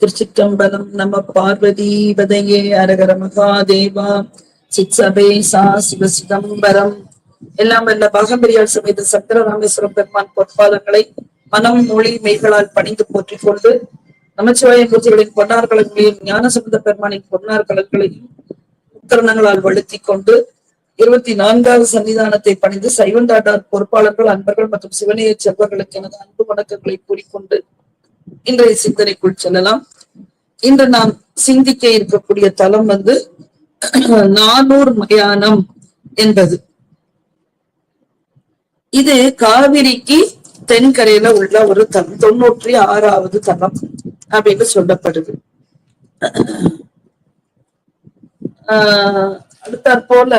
திருச்சிற்றம்பலம் நம பார்வதி பதையே அரகர மகாதேவா. சிற்சபை சா சிவ சிதம்பரம். எல்லாம் வல்ல பாகம்பரியால் சமைத்த சக்கர ராமேஸ்வரம் பெருமான் பொற்பாதங்களை மனம் மொழி மெய்களால் பணிந்து போற்றிக் கொண்டு நமச்சிவாய பூஜைகளின் பொன்னார் கலங்களையும் ஞான சம்பந்த பெருமானின் பொன்னார் கலங்களையும் உத்தரணங்களால் வழுத்தி கொண்டு இருபத்தி நான்காவது சன்னிதானத்தை பணிந்து சைவந்தாட்டார் பொறுப்பாளர்கள் அன்பர்கள் மற்றும் சிவனைய செல்வர்களுக்கு எனது அன்பு வணக்கங்களை கூறிக்கொண்டு இன்றைய சிந்தனைக்குள் செல்லலாம். இன்று நாம் சிந்திக்க இருக்கக்கூடிய தலம் வந்து நானூர் மயானம் என்பது. இது காவிரிக்கு தென்கரையில உள்ள ஒரு தலம் தொண்ணூற்றி ஆறாவது தலம் அப்படின்னு சொல்லப்படுது. ஆஹ் அடுத்தாற் போல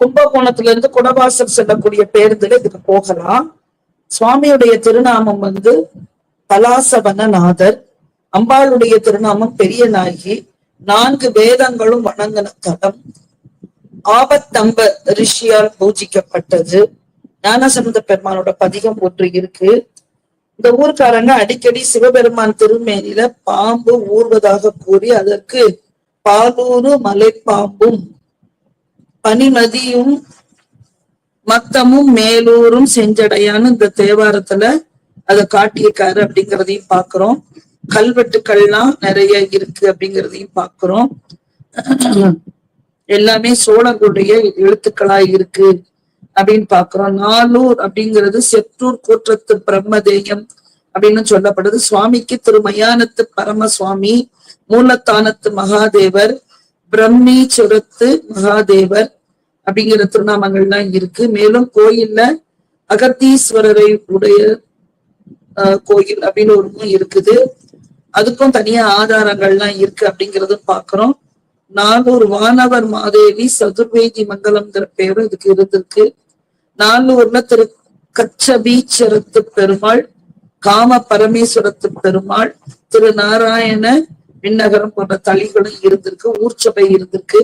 கும்பகோணத்துல இருந்து குடவாசல் செல்லக்கூடிய பேருந்துல இதுக்கு போகலாம். சுவாமியுடைய திருநாமம் வந்து பலாசவனநாதர். அம்பாளுடைய திருநாமம் பெரிய நாயகி நான்கு வேதங்களும் வணங்கின தலம். ஆபத்தம்ப ரிஷியால் பூஜிக்கப்பட்டது. ஞானசமுத பெருமானோட பதிகம் ஒன்று இருக்கு. இந்த ஊர்க்காரங்க அடிக்கடி சிவபெருமான் திருமேனில பாம்பு ஊர்வதாக கூறி அதற்கு பாலூரு மலைப்பாம்பும் பனிமதியும் மத்தமும் மேலூரும் செஞ்சடையான்னு இந்த தேவாரத்துல அதை காட்டியிருக்காரு அப்படிங்கிறதையும் பாக்குறோம். கல்வெட்டுக்கள்லாம் நிறைய இருக்கு அப்படிங்கிறதையும் பாக்குறோம். எல்லாமே சோழர்களுடைய எழுத்துக்களா இருக்கு அப்படின்னு பாக்குறோம். நாலூர் அப்படிங்கிறது செற்றூர் கூற்றத்து பிரம்மதேயம் அப்படின்னு சொல்லப்படுது. சுவாமிக்கு திருமயானத்து பரமசுவாமி பரம சுவாமி மூலத்தானத்து மகாதேவர் பிரம்மீச்சுரத்து மகாதேவர் அப்படிங்கிற திருநாமங்கள்லாம் இருக்கு. மேலும் கோயில்ல அகத்தீஸ்வரரை உடைய கோயில் அப்படின்னு ஒன்றும் இருக்குது. அதுக்கும் தனியா ஆதாரங்கள்லாம் இருக்கு அப்படிங்கறது பாக்குறோம். நாலூர் வானவர் மாதேவி சதுர்வேதி மங்கலம்ங்கிற பேரும் இதுக்கு இருந்திருக்கு. நானூர்ல திரு கச்சபீச்சரத்து பெருமாள் காம பரமேஸ்வரத்து பெருமாள் திரு நாராயண விண்ணகரம் போன்ற தளிகளும் இருந்திருக்கு. ஊர்ச்சபை இருந்திருக்கு.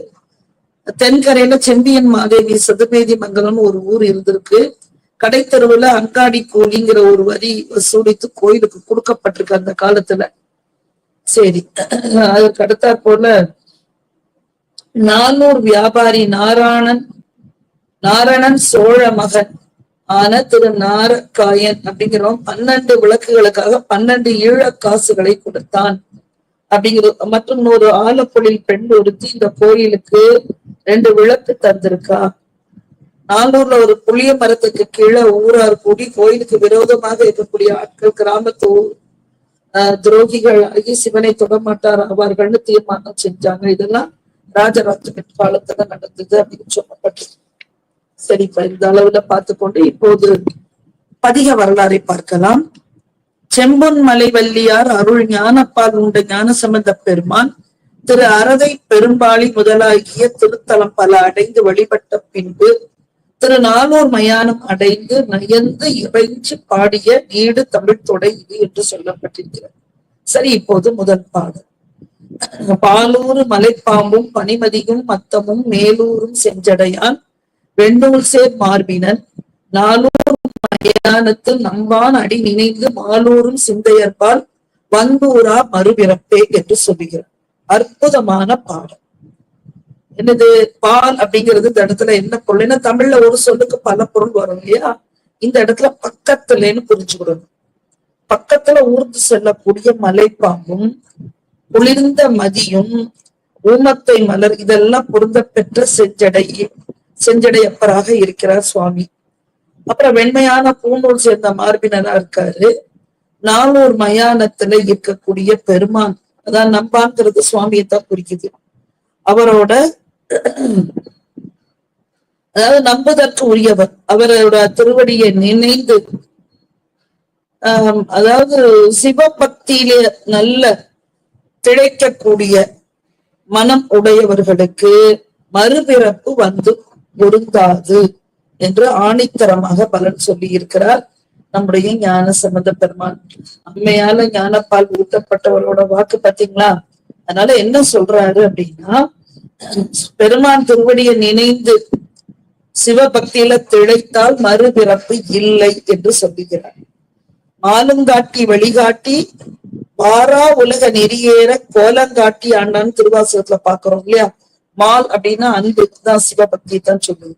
தென்கரையில செம்பியன் மாதேவி சதுர்வேதி மங்கலம்னு ஒரு ஊர் இருந்திருக்கு. கடைத்தெருவுல அங்காடி கூலிங்கிற ஒரு வரி வசூலித்து கோயிலுக்கு கொடுக்கப்பட்டிருக்கு அந்த காலத்துல. சரி அதுக்கு அடுத்தா போல நானூர் வியாபாரி நாராயணன் நாரணன் சோழ மகன் ஆன திரு நாரக்காயன் அப்படிங்கிறவன் பன்னெண்டு விளக்குகளுக்காக பன்னெண்டு ஈழ காசுகளை கொடுத்தான். அப்படிங்கிறது மற்றும் ஒரு ஆலப்பொழில் பெண் ஒருத்தி இந்த கோயிலுக்கு ரெண்டு விளக்கு தந்திருக்கா? நாலூர்ல ஒரு புளிய மரத்துக்கு கீழே ஊரார் கூடி கோயிலுக்கு விரோதமாக இருக்கக்கூடிய ஆட்கள் கிராமத்து துரோகிகள் ஆகி சிவனை தொடமாட்டார் ஆவார்கள்னு தீர்மானம் செஞ்சாங்க. இதெல்லாம் ராஜராஜ காலத்துல நடந்தது அப்படின்னு சொல்லப்பட்டது. சரிப்பா இந்த அளவுல பார்த்துக்கொண்டு இப்போது பதிக வரலாறை பார்க்கலாம். செம்பொன் மலைவல்லியார் அருள் ஞானப்பால் உண்ட ஞான சம்பந்த பெருமான் திரு அறதை பெரும்பாளி முதலாகிய திருத்தலம் பல அடைந்து வழிபட்ட பின்பு திரு நாளூர் மயானம் அடைந்து நயந்து இறைஞ்சு பாடிய நீடு தமிழ் தொடை இது என்று சொல்லப்பட்டிருக்கிறது. சரி இப்போது முதல் பாடல். பாலூர் மலைப்பாம்பும் பனிமதியும் மத்தமும் மேலூரும் செஞ்சடையான் வெண்ணூல் சேர் மார்பினன். நாலூர் மயானத்து நம்பான் அடி நினைந்து மாலூரும் சிந்தையற்பால் வந்தூரா மறுபிறப்பே என்று சொல்லுகிறார். அற்புதமான பாடம் என்னது? பால் அப்படிங்கிறது இந்த இடத்துல என்ன பொருள்? ஏன்னா தமிழ்ல ஒரு சொல்லுக்கு பல பொருள் வரும் இல்லையா? இந்த இடத்துல பக்கத்துலன்னு புரிஞ்சுக்கிடணும். பக்கத்துல ஊர்ந்து செல்லக்கூடிய மலைப்பாம்பும் குளிர்ந்த மதியும் ஊமத்தை மலர் இதெல்லாம் பொருந்த பெற்ற செஞ்சடை செஞ்சடையப்பராக இருக்கிறார் சுவாமி. அப்புறம் வெண்மையான பூநூல் சேர்ந்த மார்பினரா இருக்காரு. நானூர் மயானத்துல இருக்கக்கூடிய பெருமான். அதான் நம்பாங்கிறது சுவாமியத்தான் குறிக்குது. அவரோட அதாவது நம்புதற்கு உரியவர். அவரோட திருவடியை நினைந்து அதாவது சிவபக்தியிலே நல்ல திளைக்கக்கூடிய மனம் உடையவர்களுக்கு மறுபிறப்பு வந்து பொருந்தாது என்று ஆணித்தரமாக பலன் சொல்லி இருக்கிறார் நம்முடைய ஞான சம்பந்த பெருமான். அம்மையால ஞானப்பால் ஊட்டப்பட்டவரோட வாக்கு பாத்தீங்களா? அதனால என்ன சொல்றாரு அப்படின்னா பெருமான் திருவடியை நினைந்து சிவபக்தியில திளைத்தால் மறுபிறப்பு இல்லை என்று சொல்லுகிறார். மாலுங்காட்டி வழிகாட்டி வாரா உலக நெறியேற கோலங்காட்டி ஆண்டான்னு திருவாசகத்துல பாக்குறோம் இல்லையா? மால் அப்படின்னா அன்பு தான் சிவபக்தி தான் சொல்லுது.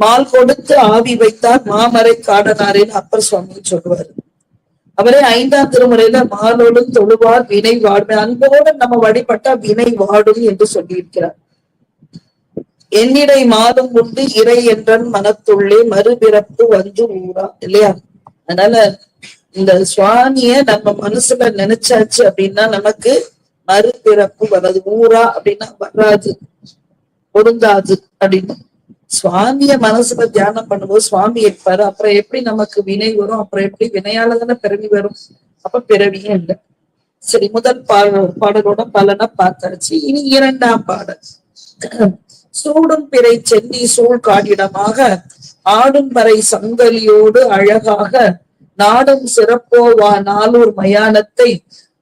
மால் கொடுத்து ஆவி வைத்தார் மாமரை காடனாரின் அப்பர் சுவாமி சொல்லுவாரு. அவரே ஐந்தாம் திருமுறையில மாலோடும் தொழுவார் வினை வாடும் அன்போடு நம்ம வழிபட்டா வினை வாடும் என்று சொல்லியிருக்கிறார். என்னிடை மாதம் உண்டு இறை என்றன் மனத்துள்ளே மறுபிறப்பு வந்து ஊரா இல்லையா? அதனால இந்த சுவாமிய நம்ம மனசுல நினைச்சாச்சு அப்படின்னா நமக்கு மறுபிறப்பு வராது. ஊரா அப்படின்னா வராது பொருந்தாது அப்படின்னு சுவாமிய மனசுல தியானம் பண்ணும்போது சுவாமி இருப்பாரு அப்புறம் எப்படி நமக்கு வினை வரும்? அப்புறம் எப்படி வினையால தானே பிறவி வரும்? அப்ப பிறவியே இல்லை. சரி முதல் பாடல் பாடலோட பலனை பார்த்தாச்சு. இனி இரண்டாம் பாடல். சூடும் பிறை சென்னி சூழ் காடிடமாக ஆடும் வரை சங்கலியோடு அழகாக நாடும் சிறப்போவா நாளூர் மயானத்தை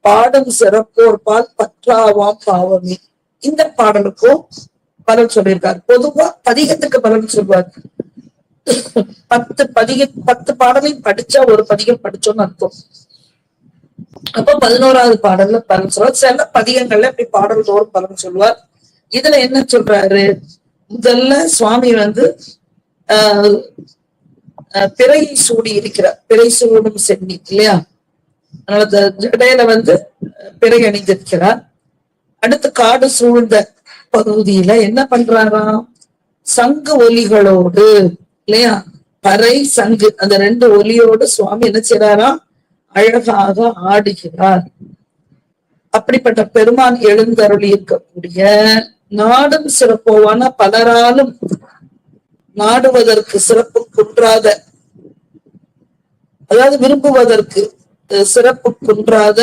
பாடும் சிறப்போர் பால் பற்றாவாம் பாவமே. இந்த பாடலுக்கும் பலன் சொல்லியிருக்காரு. பொதுவா பதிகத்துக்கு பலன் சொல்வார் பத்து பதிக பத்து பாடலையும் படிச்சா ஒரு பதிகம் படிச்சோம்னு அர்த்தம். அப்ப பதினோராவது பாடல்ல பலன் சொல்லுவார். சில பதிகங்கள்ல இப்படி பாடல் தோறும் பலன் சொல்லுவார். இதுல என்ன சொல்றாரு? முதல்ல சுவாமி வந்து ஆஹ் பிறை சூடி இருக்கிறார். பிறை சூடும் சென்னி இல்லையா? அதனால ஜடையில வந்து பிறை அணிந்திருக்கிறார். அடுத்து காடு சூழ்ந்த பகுதியில என்ன பண்றாராம்? சங்கு ஒலிகளோடு இல்லையா? பறை சங்கு அந்த ரெண்டு ஒலியோடு சுவாமி என்ன செய்யறாராம் அழகாக ஆடுகிறார். அப்படிப்பட்ட பெருமான் எழுந்தருளி இருக்கக்கூடிய நாடும் சிறப்போவான பலராலும் நாடுவதற்கு சிறப்பு குன்றாத அதாவது விரும்புவதற்கு சிறப்பு குன்றாத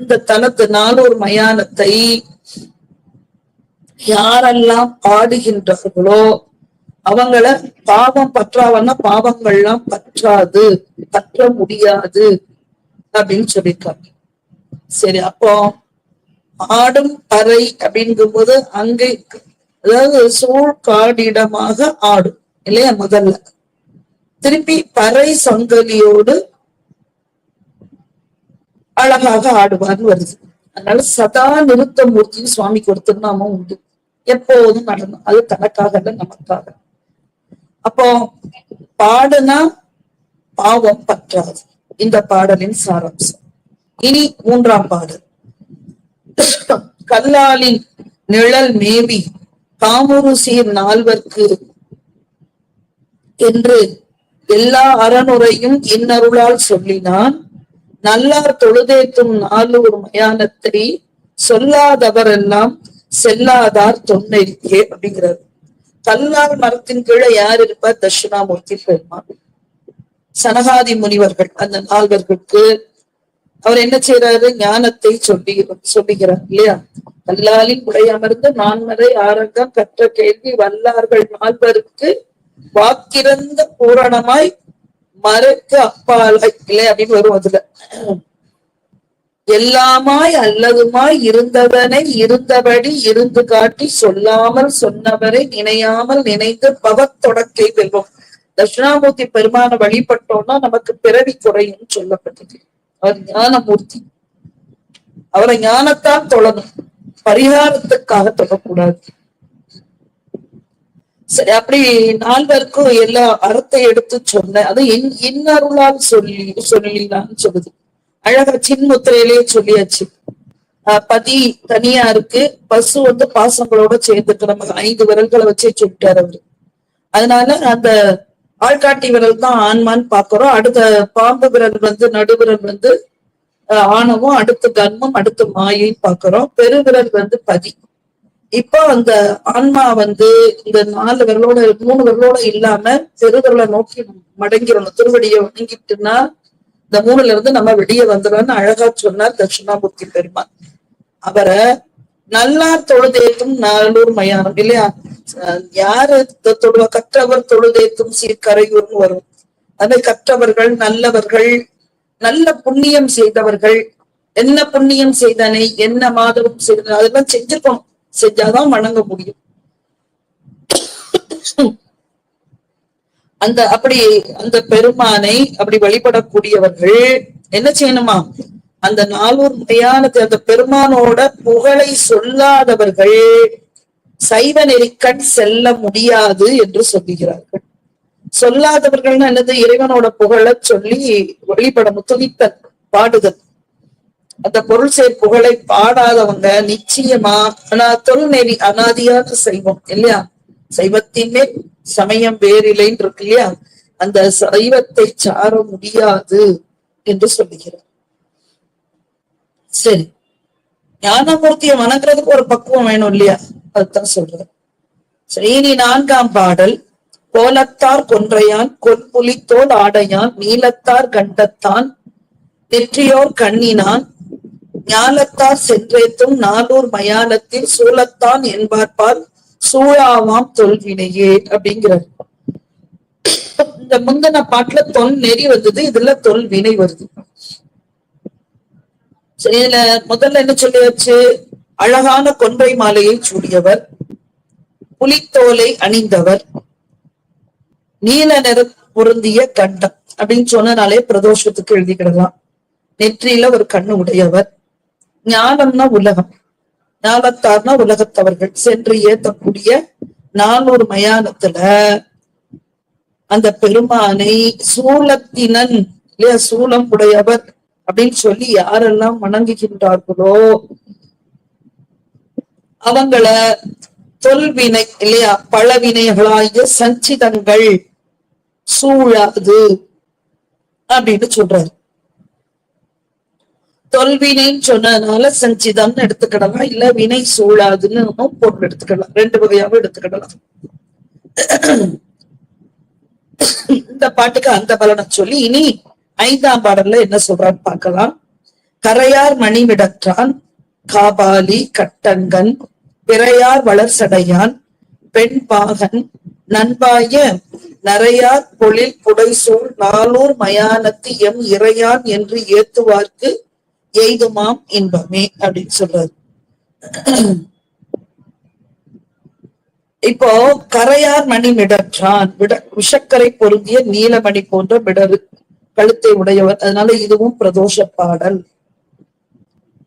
இந்த தனத்து நாளூர் மயானத்தை யாரெல்லாம் பாடுகின்றார்களோ அவங்கள பாவம் பற்றாவன்னா பாவங்கள்லாம் பற்றாது பற்ற முடியாது அப்படின்னு சொல்லியிருக்காங்க. சரி அப்போ ஆடும் பறை அப்படிங்கும் போது அங்கே அதாவது சூழ் காடிடமாக ஆடும் இல்லையா முதல்ல. திருப்பி பறை சங்கலியோடு அழகாக ஆடுவார்னு வருது. அதனால சதா நிறுத்த மூர்த்தியும் சுவாமிக்கு ஒரு உண்டு. எப்போதும் நடணும் அது தனக்காக இல்ல நமக்காக. அப்போ பாடுனா பாவம் பற்றாது. இந்த பாடலின் சாராம்சம். இனி மூன்றாம் பாடல். கல்லாலின் நிழல் மேவி காமுரு சீர் நால்வர்க்கு என்று எல்லா அறனுரையும் இன்னருளால் சொல்லினான். நல்லார் தொழுதேத்தும் நாலூர் மயானத்தை சொல்லாதவரெல்லாம் செல்லாதார் தொன்னெறிக்கே அப்படிங்கிறாரு. கல்லால் மரத்தின் கீழே யார் இருப்பார்? தட்சிணாமூர்த்தி பெருமான் சனகாதி முனிவர்கள் அந்த நால்வர்களுக்கு அவர் என்ன செய்யறாரு ஞானத்தை சொல்லி சொல்லுகிறார் இல்லையா? கல்லாலின் உடையமர்ந்து நான்மறை ஆரங்கம் கற்ற கேள்வி வல்லார்கள் நால்வருக்கு வாக்கிறந்த பூரணமாய் மறுக்கு அப்பாலாய் இல்லை அப்படின்னு வரும் அதுல. எல்லாமாய் அல்லதுமாய் இருந்தவனை இருந்தபடி இருந்து காட்டி சொல்லாமல் சொன்னவரை நினையாமல் நினைந்து பவத்தொடக்கை வெல்வோம். தட்சிணாமூர்த்தி பெருமான வழிபட்டோம்னா நமக்கு பிறவி குறையும் சொல்லப்பட்டது. அவர் ஞானமூர்த்தி. அவரை ஞானத்தான் தொழணும். பரிகாரத்துக்காக தொழக்கூடாது. சரி அப்படி நால்வருக்கும் எல்லா அறத்தை எடுத்து சொன்ன அது என் இன்னருளால் சொல்லி சொல்லிலான்னு சொல்லுது. அழகா சின்முத்திரையிலேயே சொல்லியாச்சு. பதி தனியா இருக்கு. பசு வந்து பாசங்களோட சேர்ந்துட்டு நமக்கு ஐந்து விரல்களை வச்சே சொல்லிட்டாரு அவரு. அதனால அந்த ஆள்காட்டி விரல் தான் ஆன்மான்னு பாக்குறோம் அடுத்த பாம்பு விரல் வந்து நடுவிரல் வந்து ஆணவம் அடுத்து கர்மம் அடுத்து மாயின்னு பாக்குறோம் பெருவிரல் வந்து பதி. இப்போ அந்த ஆன்மா வந்து இந்த நாலு விரலோட மூணு விரலோட இல்லாம பெருவிரலை நோக்கி மடங்கிடணும். திருவடியை வணங்கிட்டுன்னா இந்த மூணுல இருந்து நம்ம வெளியே வந்துடும்னு அழகா சொன்னார் தட்சிணாமூர்த்தி பெருமான் அவரை நல்லா தொழுதேத்தும் நாளூர் மயானம். இல்லையா? யாரு தொழுவ கற்றவர் தொழுதேத்தும் சீர்கரையூர்னு வரும். அது கற்றவர்கள் நல்லவர்கள் நல்ல புண்ணியம் செய்தவர்கள். என்ன புண்ணியம் செய்தனை என்ன மாதவம் செய்தனை அதெல்லாம் செஞ்சிருக்கோம். செஞ்சாதான் வணங்க முடியும். அந்த அப்படி அந்த பெருமானை அப்படி வழிபடக்கூடியவர்கள் என்ன செய்யணுமா? அந்த நாலூர் முறையானது அந்த பெருமானோட புகழை சொல்லாதவர்கள் சைவ நெறிக்கண் செல்ல முடியாது என்று சொல்லுகிறார்கள். சொல்லாதவர்கள்னு என்னது? இறைவனோட புகழை சொல்லி வழிபடணும் துதித்தல் பாடுதல். அந்த பொருள் சேர் புகழை பாடாதவங்க நிச்சயமா ஆனா தொல்நெறி அனாதியான சைவம் இல்லையா? சைவத்தின் மேல் சமயம் வேறில்லைன்னு இருக்கு இல்லையா? அந்த சைவத்தை சார முடியாது என்று சொல்லுகிறார். சரி. ஞானமூர்த்தியை வணங்குறதுக்கு ஒரு பக்குவம் வேணும் இல்லையா? அதுதான் சொல்ற சரி நான்காம் பாடல். கோலத்தார் கொன்றையான் கொன்புலித்தோல் ஆடையான் நீலத்தார் கண்டத்தான் நெற்றியோர் கண்ணினான். ஞாலத்தார் சென்றேத்தும் நானூர் மயானத்தில் சூலத்தான் என்பார்பால் சூழாவாம் தொல்வினையே அப்படிங்கிறார். இந்த முந்தின பாட்டுல தொல் நெறி வந்தது இதுல தொல் வினை வருது. சரி இதுல முதல்ல என்ன சொல்லியாச்சு? அழகான கொன்றை மாலையை சூடியவர் புலித்தோலை அணிந்தவர் நீல நிற பொருந்திய கண்டம் அப்படின்னு சொன்னனாலே பிரதோஷத்துக்கு எழுதிக்கிடலாம் நெற்றியில ஒரு கண்ணு உடையவர் ஞானம்னா உலகம். ஞானத்தார்னா உலகத்தவர்கள் சென்று ஏத்தக்கூடிய நானூறு மயானத்துல அந்த பெருமானை சூலத்தினன் இல்லையா சூலம் உடையவர் அப்படின்னு சொல்லி யாரெல்லாம் வணங்குகின்றார்களோ அவங்கள தொல்வினை இல்லையா பழவினைகளாகிய சஞ்சிதங்கள் சூழாது அப்படின்னு சொல்றாரு. தொல்வினைன்னு சொன்னதுனால சஞ்சிதம்னு எடுத்துக்கிடலாம் இல்ல வினை சூழாதுன்னு பொருள் எடுத்துக்கலாம் ரெண்டு வகையாவும் எடுத்துக்கிடலாம். இந்த பாட்டுக்கு அந்த பலனை சொல்லி இனி ஐந்தாம் பாடல்ல என்ன சொல்றான்னு பார்க்கலாம். கரையார் மணிவிடற்றான் காபாலி கட்டங்கன் பிறையார் வளர்சடையான் பெண் பாகன் நண்பாய நரையார் பொழில் புடைசூழ் நாளூர் மயானத்து எம் இறையான் என்று ஏத்துவார்க்கு எய்துமாம் இன்பமே அப்படின்னு சொல்றாரு. இப்போ கரையார் மணி மிடற்றான். விட விஷக்கரை பொருந்திய நீலமணி போன்ற மிடரு கழுத்தை உடையவர். அதனால இதுவும் பிரதோஷ பாடல்.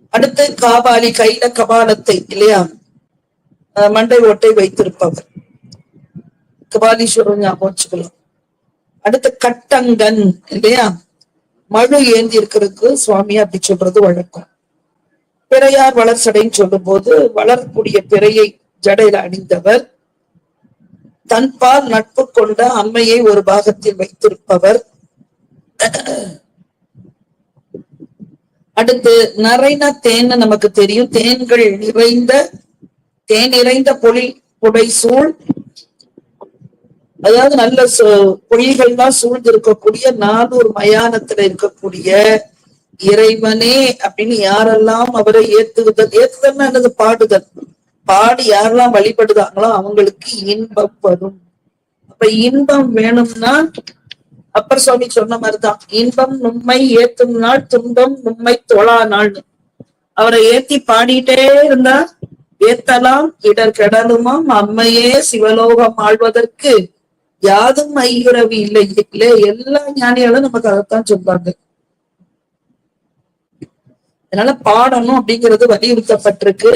அடுத்து காபாலி கையில கபாலத்தை இல்லையா? அஹ் மண்டை ஓட்டை வைத்திருப்பவர். கபாலீஸ்வரர் ஞாபகம் வச்சுக்கலாம். அடுத்து கட்டங்கன் இல்லையா? மழு ஏந்தி இருக்கிறதுக்கு சுவாமி அப்படி சொல்றது வழக்கம். பிறையார் வளர்ச்சடைன்னு சொல்லும் போது வளரக்கூடிய பிறையை ஜடையில அணிந்தவர். தன்பால் நட்பு கொண்ட அம்மையை ஒரு பாகத்தில் வைத்திருப்பவர். அடுத்து நரைன தேன்னு நமக்கு தெரியும். தேன்கள் நிறைந்த தேன் நிறைந்த பொழி புடை சூழ் அதாவது நல்ல சு- சூழ்ந்திருக்கக்கூடிய சூழ்ந்து இருக்கக்கூடிய நானூறு மயானத்துல இருக்கக்கூடிய இறைவனே அப்படின்னு யாரெல்லாம் அவரை ஏத்துகுதல் ஏத்துதல்னா என்னது? பாடுதல். பாடி யாரெல்லாம் வழிபடுதாங்களோ அவங்களுக்கு இன்பம் வரும். அப்ப இன்பம் வேணும்னா அப்பர் சுவாமி சொன்ன மாதிரிதான் இன்பம் நுண்மை ஏத்தும் நாள் துன்பம் நுண்மை தொழா நாள்னு. அவரை ஏத்தி பாடிட்டே இருந்தா ஏத்தலாம் இடர் கெடலுமாம் அம்மையே சிவலோகம் ஆழ்வதற்கு யாதும் ஐயுறவி இல்லை. இல்லை எல்லா ஞானிகளும் நமக்கு அதைத்தான் சொல்றாங்க அதனால பாடணும் அப்படிங்கிறது வலியுறுத்தப்பட்டிருக்கு.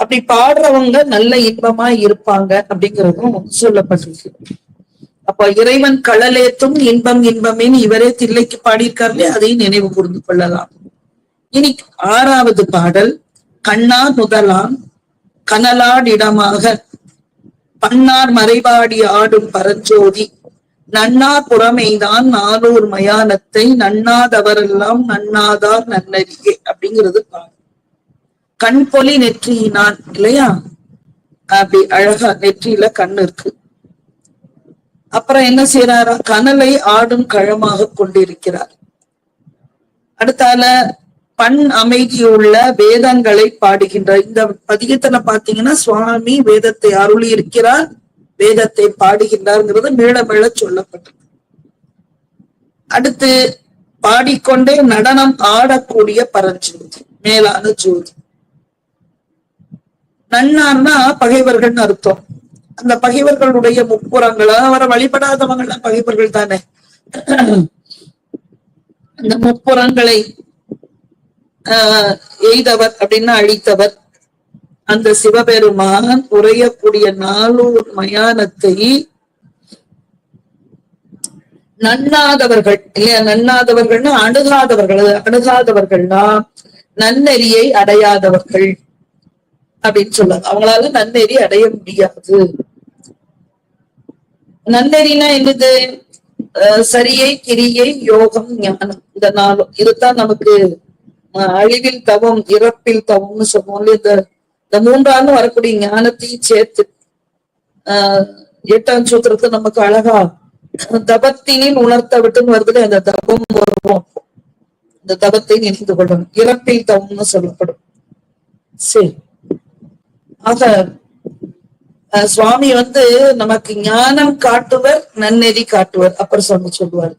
அப்படி பாடுறவங்க நல்ல இன்பமா இருப்பாங்க அப்படிங்கிறதும் சொல்லப்பட்டிருக்கு. அப்ப இறைவன் கடலேத்தும் இன்பம் இன்பமேன்னு இவரே தில்லைக்கு பாடியிருக்காருலே அதையும் நினைவு கூர்ந்து கொள்ளலாம். இனி ஆறாவது பாடல் கண்ணா முதலாம் கனலாடிடமாக. பன்னார் மறைவாடி ஆடும் பரஞ்சோதி. நன்னார் புறமைதான் நானூர் மயானத்தை நன்னாதவரெல்லாம் நன்னாதார் நன்னறியே அப்படிங்கிறது பாடு கண் பொலி நெற்றியினான் இல்லையா? அப்படி அழகா நெற்றியில கண் இருக்கு. அப்புறம் என்ன செய்யறாரா கனலை ஆடும் கழமாக கொண்டிருக்கிறார். அடுத்தால பண் அமைதியுள்ள வேதங்களை பாடுகின்றார். இந்த பதிகத்துல பாத்தீங்கன்னா சுவாமி வேதத்தை அருளி இருக்கிறார் வேதத்தை பாடுகின்றார்ங்கிறது மீள மேல சொல்லப்பட்டது அடுத்து பாடிக்கொண்டே நடனம் ஆடக்கூடிய பரஞ்சோதி மேலான ஜோதி. நன்னார்னா பகைவர்கள்னு அர்த்தம். அந்த பகைவர்களுடைய முப்புறங்களா அவரை வழிபடாதவங்களாம் பகைவர்கள் தானே. அந்த முப்புறங்களை ஆஹ் எய்தவர் அப்படின்னா அழித்தவர். அந்த சிவபெருமான் உரையக்கூடிய நாளூர் மயானத்தை நன்னாதவர்கள் இல்லையா? நண்ணாதவர்கள்னா அணுகாதவர்கள். அணுகாதவர்கள்னா நன்னெறியை அடையாதவர்கள் அப்படின்னு சொல்லுவாங்க அவங்களால நன்னெறி அடைய முடியாது. நன்னெறினா என்னது? சரியை கிரியை யோகம் ஞானம். இந்த நாளும் இதுதான் நமக்கு அழிவில் தவம் இறப்பில் தவம்னு சொல்லுவோம். இந்த இந்த மூன்றாண்டு வரக்கூடிய ஞானத்தையும் சேர்த்து ஆஹ் எட்டாம் சூத்திரத்தை நமக்கு அழகா தபத்தினில் உணர்த்த விட்டுன்னு வருதுல அந்த தபம் வருவோம். இந்த தபத்தை நினைந்து கொள்ளணும். இறப்பில் தவம்னு சொல்லப்படும். சரி. ஆக சுவாமி வந்து நமக்கு ஞானம் காட்டுவர் நன்னெறி காட்டுவர். அப்புறம் சொல்லி சொல்லுவார்.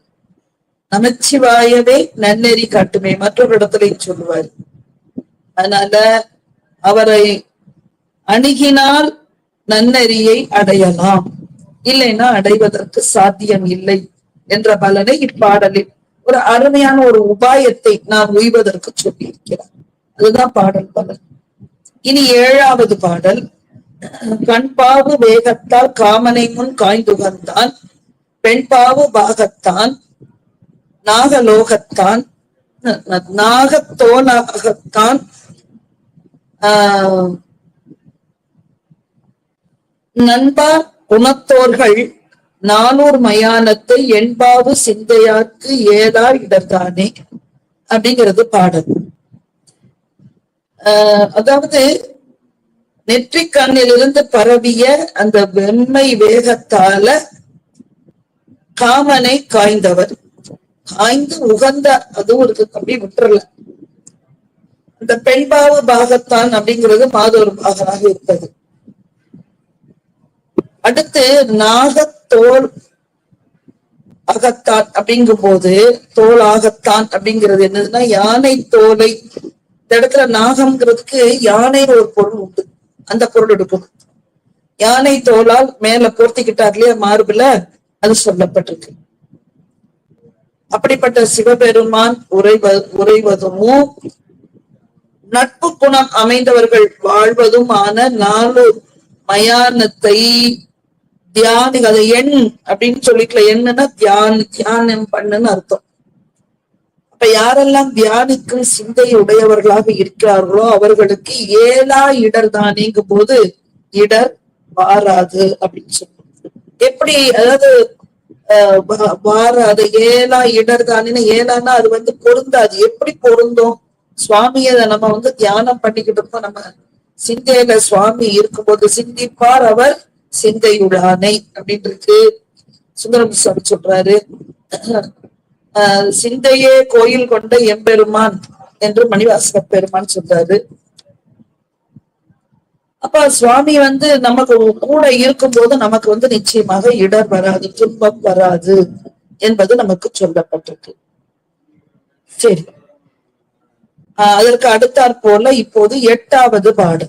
நமச்சிவாயவே நன்னெறி காட்டுமே மற்றொரு இடத்துலையும் சொல்லுவார். அதனால அவரை அணுகினால் நன்னெறியை அடையலாம். இல்லைன்னா அடைவதற்கு சாத்தியம் இல்லை என்ற பலனை இப்பாடலில் ஒரு அருமையான ஒரு உபாயத்தை நாம் உய்வதற்கு சொல்லியிருக்கிறார். அதுதான் பாடல் பலன். இனி ஏழாவது பாடல். கண்பாவு வேகத்தால் காமனை முன் காய்ந்துகந்தான் பெண்பாவு பாகத்தான் நாகலோகத்தான் நாகத்தோனாகத்தான் ஆஹ் நண்பா குணத்தோர்கள் நானூர் மயானத்தை என்பாவு சிந்தையாக்கு ஏதா இடர்தானே அப்படிங்கிறது பாடல். ஆஹ் அதாவது நெற்றி கண்ணிலிருந்து பரவிய அந்த வெம்மை வேகத்தால காமனை காய்ந்தவர். காய்ந்து உகந்த அதுவும் இருக்கு அப்படி விட்டுறல. அந்த பெண்பாவு பாகத்தான் அப்படிங்கிறது மாதொரு பாகமாக இருந்தது. அடுத்து நாகத்தோல் அகத்தான் அப்படிங்கும் போது தோல் ஆகத்தான் அப்படிங்கிறது என்னதுன்னா யானை தோலை இந்த இடத்துல நாகம்ங்கிறதுக்கு யானை ஒரு பொருள் உண்டு. அந்த பொருள் எடுக்கணும். யானை தோலால் மேல போர்த்திக்கிட்டார் இல்லையா மார்புல? அது சொல்லப்பட்டிருக்கு. அப்படிப்பட்ட சிவபெருமான் உரைவ உரைவதுமோ நட்பு குணம் அமைந்தவர்கள் வாழ்வதுமான நாலு மயானத்தை தியானி அதை எண் அப்படின்னு சொல்லிக்கல என்னன்னா தியான் தியானம் பண்ணுன்னு அர்த்தம். அப்ப யாரெல்லாம் தியானிக்கும் சிந்தை உடையவர்களாக இருக்கிறார்களோ அவர்களுக்கு ஏழா இடர் தானேங்கும் போது இடர் வாராது அப்படின்னு சொல்லுவோம் எப்படி அதாவது ஆஹ் ஏலா இடர் தானேன்னு ஏலான்னா அது வந்து பொருந்தாது. எப்படி பொருந்தும்? சுவாமியை நம்ம வந்து தியானம் பண்ணிக்கிட்டு இருப்போம் நம்ம சிந்தையில சுவாமி இருக்கும்போது சிந்திப்பார் அவர் சிந்தையுடானை அப்படின்னு இருக்கு சுந்தரம் சுவாமி சொல்றாரு. ஆஹ் சிந்தையே கோயில் கொண்ட எம்பெருமான் என்று மணிவாசக பெருமான் சொல்றாரு. அப்ப சுவாமி வந்து நமக்கு கூட இருக்கும்போது நமக்கு வந்து நிச்சயமாக இடர் வராது துன்பம் வராது என்பது நமக்கு சொல்லப்பட்டிருக்கு. சரி. ஆஹ் அதற்கு அடுத்தாற் போல இப்போது எட்டாவது பாடு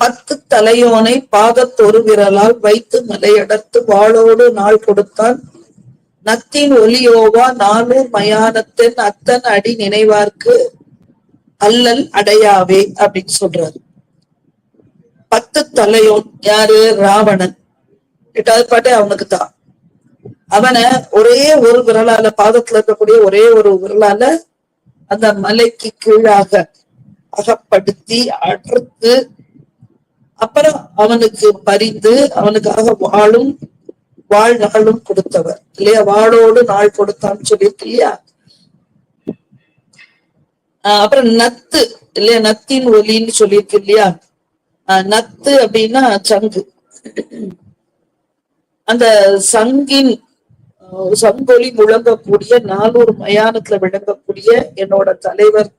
பத்து தலையோனை பாதத்தொரு விரலால் வைத்து மலையடர்த்து வாளோடு நாள் கொடுத்தான். நத்தின் ஒலியோவா நானூர் மயானத்தின் அத்தன் அடி நினைவார்க்கு அல்லல் அடையாவே அப்படின்னு சொல்றாரு. பத்து தலையோன் யாரு? ராவணன். எட்டாவது பாட்டு அவனுக்கு தான் அவனை ஒரே ஒரு விரலால பாதத்துல இருக்கக்கூடிய ஒரே ஒரு விரலால அந்த மலைக்கு கீழாக அகப்படுத்தி அடர்த்து அப்புறம் அவனுக்கு பறிந்து அவனுக்காக வாழும் வாழ் நாளும் கொடுத்தவர். இல்லையா? வாழோடு நாள் கொடுத்தான்னு சொல்லியிருக்கு இல்லையா? ஆஹ் அப்புறம் நத்து. இல்லையா? நத்தின் ஒலின்னு சொல்லியிருக்கு இல்லையா? நத்து அப்படின்னா சங்கு. அந்த சங்கின் சங்கொலி முழங்கக்கூடிய நாலூர் மயானத்துல விளங்கக்கூடிய என்னோட தலைவர்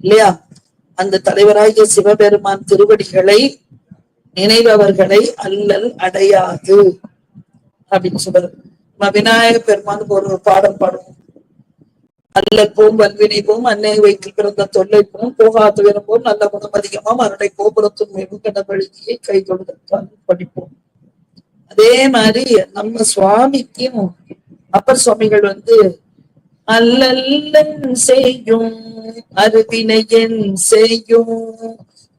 இல்லையா? அந்த தலைவராகிய சிவபெருமான் திருவடிகளை நினைவவர்களை அல்லல் அடையாது. அப்படின்னு சொல்றது. நம்ம விநாயக பெருமானுக்கு ஒரு பாடம் பாடுவோம். அல்ல போம் போம் அன்னை வைத்து பிறந்த தொல்லை போம் போகாது விரும்பும் நல்ல குணம் அதிகமாம் அவருடைய கோபுரத்தும் வெகுகன வழியை கை தொடுத்தான் படிப்போம். அதே மாதிரி நம்ம சுவாமிக்கும் அப்பர் சுவாமிகள் வந்து அல்லல்லன் செய்யும் அருவினையன் செய்யும்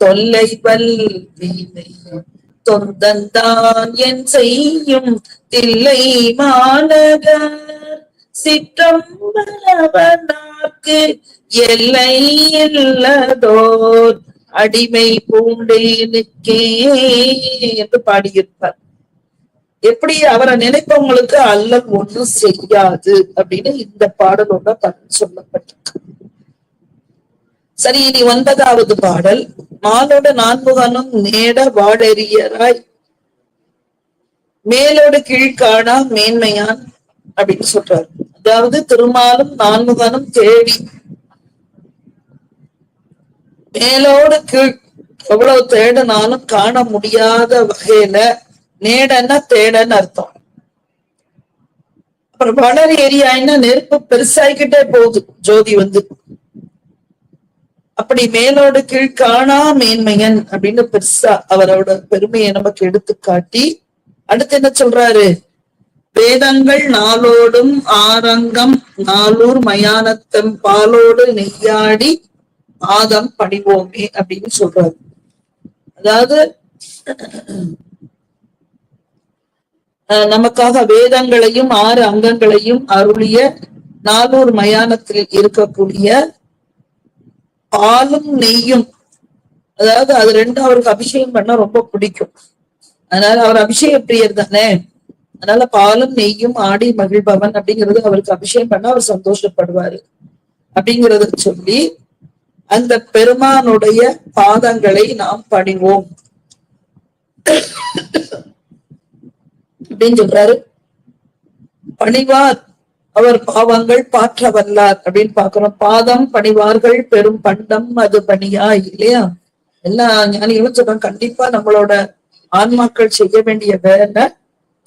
தொல்லை வல்வினை தொந்தந்தான் என் செய்யும் தில்லை மாநகர் சிற்றம்பலவனாக்கு எல்லை இல்லதோர் அடிமை பூண்டேனுக்கே என்று பாடியிருப்பார். எப்படி அவரை நினைப்பவங்களுக்கு அல்ல ஒண்ணும் செய்யாது அப்படின்னு இந்த பாடலோட பதில் சொல்லப்பட்டிருக்கு. சரி இனி ஒன்பதாவது பாடல். மாலோட நான்முகனும் நேட வாடெறியராய். மேலோடு கீழ்காணா மேன்மையான் அப்படின்னு சொல்றாரு. அதாவது திருமாலும் நான்முகனும் தேடி. மேலோடு கீழ் எவ்வளவு தேடினாலும் காண முடியாத வகையில நேடன்னா தேடன்னு அர்த்தம். அப்புறம் வளர் ஏரியாயின்னா நெருப்பு பெருசாகிக்கிட்டே போகுது ஜோதி வந்து. அப்படி மேலோடு கீழ் காணா மேன்மையன் அப்படின்னு பெருசா அவரோட பெருமையை நமக்கு எடுத்து காட்டி அடுத்து என்ன சொல்றாரு? வேதங்கள் நாளோடும் ஆரங்கம் நாளூர் மயானத்தம் பாலோடு நெய்யாடி ஆதம் பணிவோமே அப்படின்னு சொல்றாரு. அதாவது நமக்காக வேதங்களையும் ஆறு அங்கங்களையும் அருளிய நாலூர் மயானத்தில் இருக்கக்கூடிய பாலும் நெய்யும் அதாவது அது ரெண்டும் அவருக்கு அபிஷேகம் பண்ண ரொம்ப பிடிக்கும். அதனால அவர் அபிஷேக பிரியர் தானே? அதனால பாலும் நெய்யும் ஆடி மகிழ்பவன் அப்படிங்கிறது அவருக்கு அபிஷேகம் பண்ண அவர் சந்தோஷப்படுவாரு. அப்படிங்கறத சொல்லி அந்த பெருமானுடைய பாதங்களை நாம் பணிவோம். அப்படின்னு சொல்றாரு. பணிவார் அவர் பாவங்கள் பாற்ற வல்லார் அப்படின்னு பாக்குறோம் பாதம் பணிவார்கள் பெரும் பண்டம் அது பணியா இல்லையா? எல்லாம் ஞானிகளும் சொல்றாங்க கண்டிப்பா நம்மளோட ஆன்மாக்கள் செய்ய வேண்டிய வேலை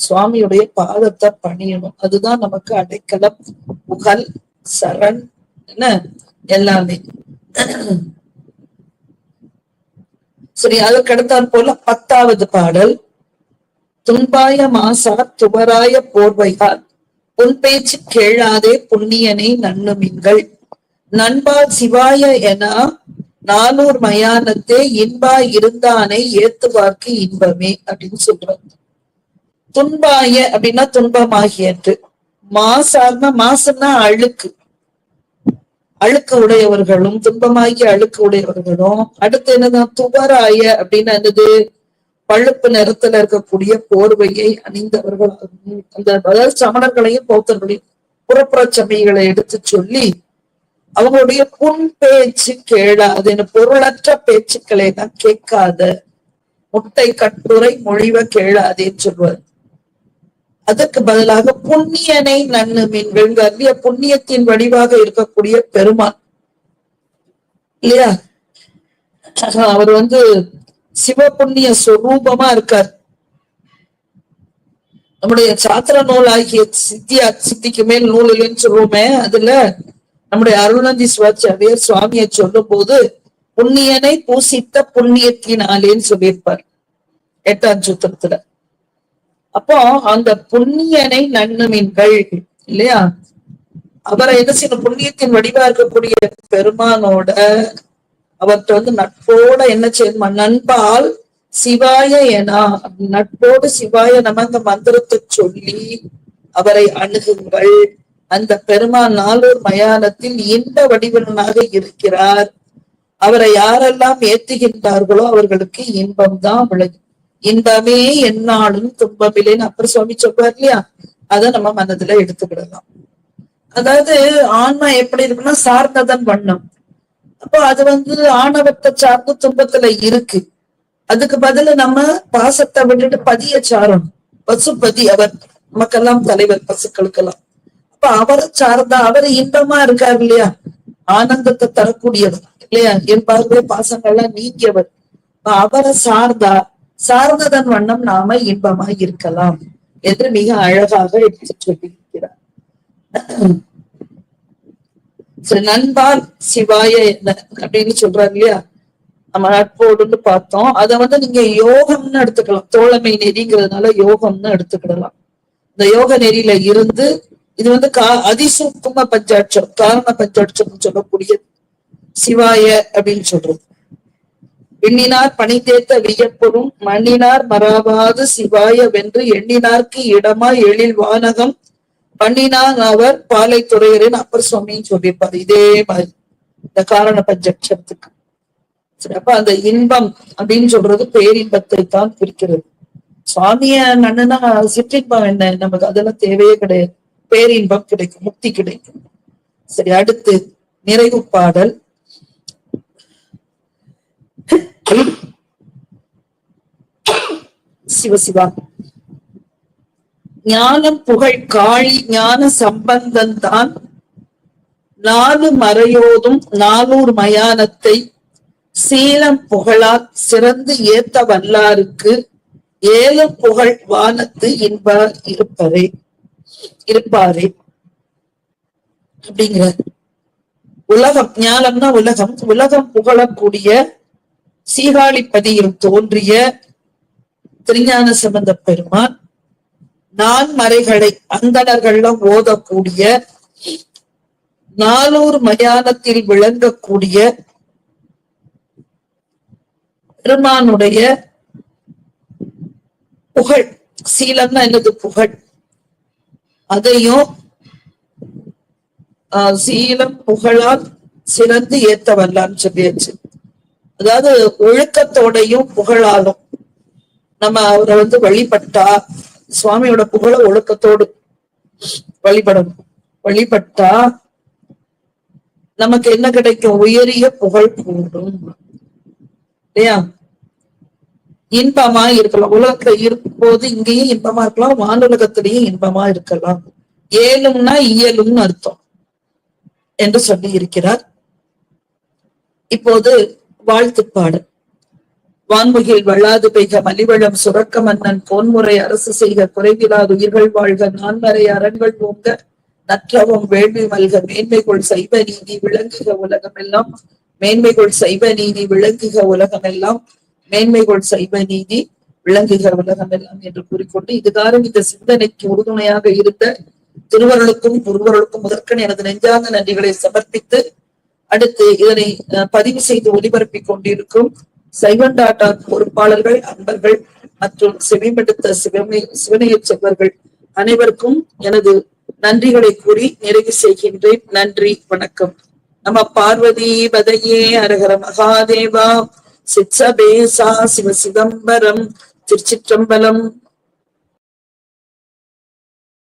சுவாமியுடைய பாதத்தை பணியணும் அதுதான் நமக்கு அடைக்கலம் புகழ் சரண் என்ன எல்லாமே. சரி அதுக்கு அடுத்தாற் போல பத்தாவது பாடல். துன்பாய மாசா துவராய போர்வையால் உன் பேச்சு கேளாதே புண்ணியனை நன்னுமின்கள் நண்பா சிவாய என நானூர் மயானத்தே இன்பா இருந்தானை ஏத்துவார்க்கு இன்பமே அப்படின்னு சொல்றாங்க. துன்பாய அப்படின்னா துன்பமாகியன்று மாசார்னா மாசம்னா அழுக்கு. அழுக்கு உடையவர்களும் துன்பமாகிய அழுக்கு உடையவர்களும். அடுத்து என்னதான் துவராய அப்படின்னு என்னது? பழுப்பு நிறத்துல இருக்கக்கூடிய போர்வையை அணிந்தவர்கள் அந்த அதாவது சமணர்களையும் பௌத்தர்களையும் புறப்புற சமைகளை எடுத்து சொல்லி அவங்களுடைய புண் பேச்சு கேளாது பொருளற்ற பேச்சுக்களை தான் கேட்காத முட்டை கட்டுரை மொழிவ கேளாதேன்னு சொல்வார். அதற்கு பதிலாக புண்ணியனை நன்னு மீன்கள் அரிய புண்ணியத்தின் வடிவாக இருக்கக்கூடிய பெருமான். இல்லையா? அவர் வந்து சிவபுண்ணிய சொரூபமா இருக்கார். நம்முடைய சாத்திர நூல் ஆகிய சித்தியா சித்திக்கு மேல் நூல் இல்லைன்னு சொல்லுவோமே அதுல நம்முடைய அருணந்தி சுவாச்சாரியர் சுவாமியை சொல்லும் போது புண்ணியனை பூசித்த புண்ணியத்தினாலேன்னு சொல்லியிருப்பார். எட்டாம் சூத்திரத்துல. அப்போ அந்த புண்ணியனை நன்னுமின்கள் இல்லையா? அவரை என்ன செய்யணும்? புண்ணியத்தின் வடிவா இருக்கக்கூடிய பெருமானோட அவர்கிட்ட வந்து நட்போட என்ன செய்யணும்? நண்பால் சிவாய எனா நட்போடு சிவாய நம்ம அந்த மந்திரத்தை சொல்லி அவரை அணுகுங்கள். அந்த பெருமான் நாலூர் மயானத்தில் இன்ப வடிவனாக இருக்கிறார். அவரை யாரெல்லாம் ஏத்துகின்றார்களோ அவர்களுக்கு இன்பம்தான் விளையும். இன்பமே என்னாலும் துன்பமில்லைன்னு அப்புறம் சுவாமி சொல்லுவார் இல்லையா? அதை நம்ம மனதுல எடுத்துக்கிடலாம். அதாவது ஆன்மா எப்படி இருக்குன்னா சார்ந்ததன் வண்ணம். அப்போ அது வந்து ஆணவத்தை சார்ந்து துன்பத்துல இருக்கு. அதுக்கு பதில நம்ம பாசத்தை விட்டுட்டு பதிய சாரணும். பசுபதி அவர் நமக்கெல்லாம் தலைவர் பசுக்களுக்கெல்லாம். அப்ப அவரை சார்ந்தா அவர் இன்பமா இருக்காரு இல்லையா? ஆனந்தத்தை தரக்கூடியவர் இல்லையா? என் பார்வை பாசங்கள்லாம் நீக்கியவர் அப்ப அவரை சார்ந்தா சார்ந்ததன் வண்ணம் நாம இன்பமாய் இருக்கலாம் என்று மிக அழகாக எடுத்து சொல்லியிருக்கிறார். சரி சிவாய என்ன அப்படின்னு சொல்றாங்க இல்லையா? நம்ம நட்போடுன்னு பார்த்தோம். அதை வந்து நீங்க யோகம்னு எடுத்துக்கலாம். தோழமை நெறிங்கிறதுனால யோகம்னு எடுத்துக்கிடலாம். இந்த யோக நெறியில இருந்து இது வந்து கா அதிசூக்கும பஞ்சாட்சம் காரண பஞ்சாட்சம் சொல்லக்கூடிய சிவாய அப்படின்னு சொல்றது. எண்ணினார் பணிதேத்த வியப்பொரும் மண்ணினார் மறாவாது சிவாய வென்று எண்ணினார்க்கு இடமா எழில் வானகம் பண்ணினார் அவர் பாலைத்துறையரின் அப்பர் சுவாமின்னு சொல்லியிருப்பார். இதே மாதிரி இந்த காரண பஞ்சட்சத்துக்கு சரி அப்ப அந்த இன்பம் அப்படின்னு சொல்றது பேரின்பத்தை தான் குறிக்கிறது. சுவாமிய நன்னுனா சிற்றின்பம் என்ன? நமக்கு அதெல்லாம் தேவையே கிடையாது. பேரின்பம் கிடைக்கும் முக்தி கிடைக்கும். சரி அடுத்து நிறைவு பாடல். சிவசிவா ஞானம் புகழ் காளி ஞான சம்பந்தன் தான். நாலு மறையோதும் நானூறு மயானத்தை சீலம் புகழால் சிறந்து ஏத்த வல்லாருக்கு ஏழு புகழ் வானத்து இன்ப இருப்பரே இருப்பாரே. அப்படிங்கிற உலகம் ஞானம்னா உலகம். உலகம் புகழக்கூடிய சீகாழிப்பதியில் தோன்றிய திருஞான சம்பந்த பெருமான் நான் மறைகளை அந்தணர்கள்லாம் ஓதக்கூடிய நானூறு மயானத்தில் விளங்கக்கூடிய பெருமானுடைய புகழ் சீலம்னா என்னது புகழ்? அதையும் ஆஹ் சீலம் புகழால் சிறந்து ஏத்த வல்லான்னு சொல்லியாச்சு. அதாவது ஒழுக்கத்தோடையும் புகழாலும். நம்ம அவரை வந்து வழிபட்டா சுவாமியோட புகழ ஒழுக்கத்தோடு வழிபடணும் வழிபட்டா நமக்கு என்ன கிடைக்கும்? உயரிய புகழ் கூடும் இல்லையா? இன்பமா இருக்கலாம். உலகத்துல இருக்கும்போது இங்கேயும் இன்பமா இருக்கலாம். வானுலகத்திலையும் இன்பமா இருக்கலாம். ஏழும்னா இயலும்னு அர்த்தம். என்று சொல்லி இருக்கிறார். இப்போது வாழ்த்துப்பாடு. வான்முகில் வள்ளாது பெய்க மலிவளம் சுரக்க மன்னன் பொன்முறை அரசு செய்க குறைவிலாது உயிர்கள் வாழ்க நான்மறை அரண்கள் ஓங்க நற்றவம் வேள்வி மல்க மேன்மைகொள் சைவ நீதி விளங்குக உலகமெல்லாம். மேன்மைகொள் சைவ நீதி விளங்குக உலகமெல்லாம். மேன்மைகொள் சைவ நீதி விளங்குக உலகமெல்லாம் என்று கூறிக்கொண்டு இதுதான் இந்த சிந்தனைக்கு உறுதுணையாக இருந்த திருவருளுக்கும் குருவருளுக்கும் முதற்கன் எனது நெஞ்சார்ந்த நன்றிகளை சமர்ப்பித்து அடுத்து இதனை பதிவு செய்து ஒளிபரப்பிக் கொண்டிருக்கும் சைவன் டாட்டா பொறுப்பாளர்கள் அன்பர்கள் மற்றும் செவிமடுத்த சிவமே சிவனைய செல்வர்கள் அனைவருக்கும் எனது நன்றிகளை கூறி நிறைவு செய்கின்றேன். நன்றி வணக்கம். நம்ம பார்வதி பதையே அரகர மகாதேவா. சித்சபேசா சிவ சிதம்பரம் திருச்சிற்றம்பலம்